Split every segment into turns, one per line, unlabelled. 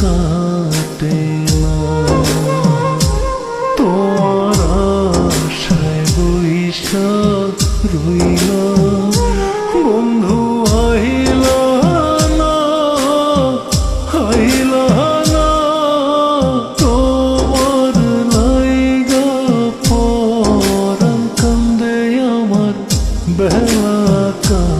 কাটে রইল বন্ধু আহিল না আহিল না। তোমার লাইগা পরাণ কান্দে আমার বেলা কা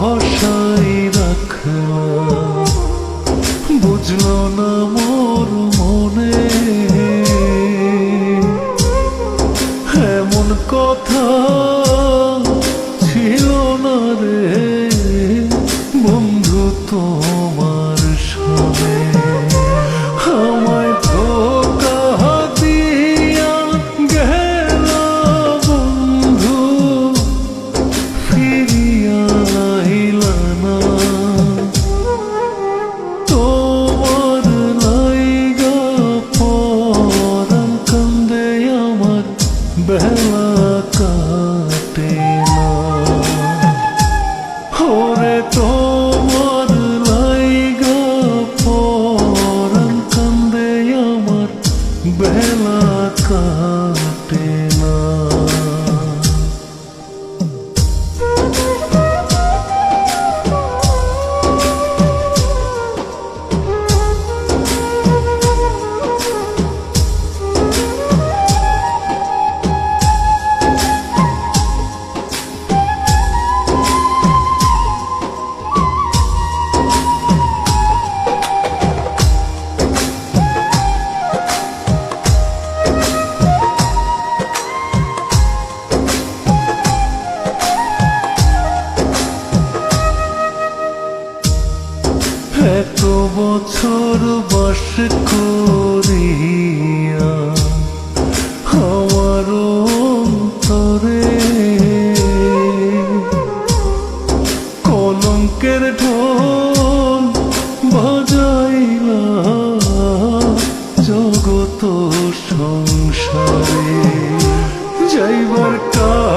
বহসাই রাখল বুঝল না মোর মনে। এমন কথা বেলা এত বছর বাস করিয়া আমার অন্তরে কলঙ্কের ঢোল বাজাইলা জগত সংসারে যাইবার কালে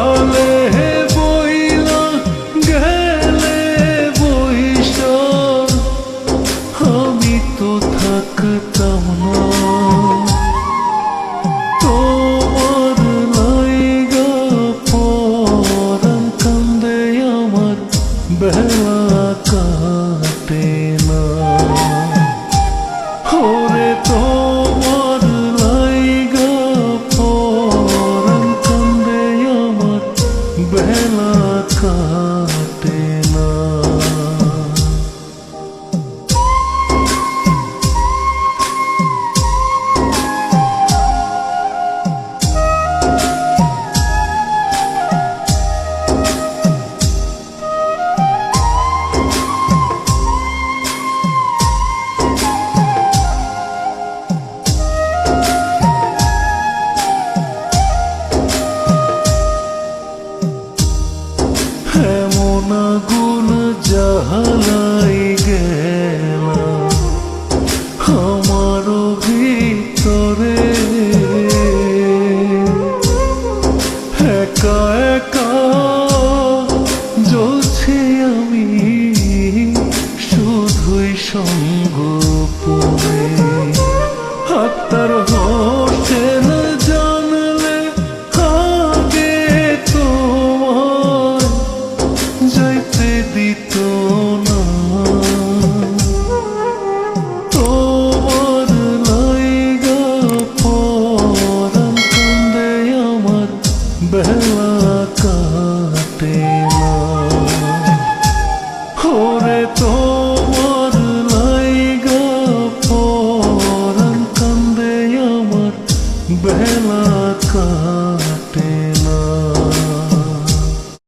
কাটে না। ওরে তোমার লাইগা পরাণ কান্দে আমার বেলা কাটে না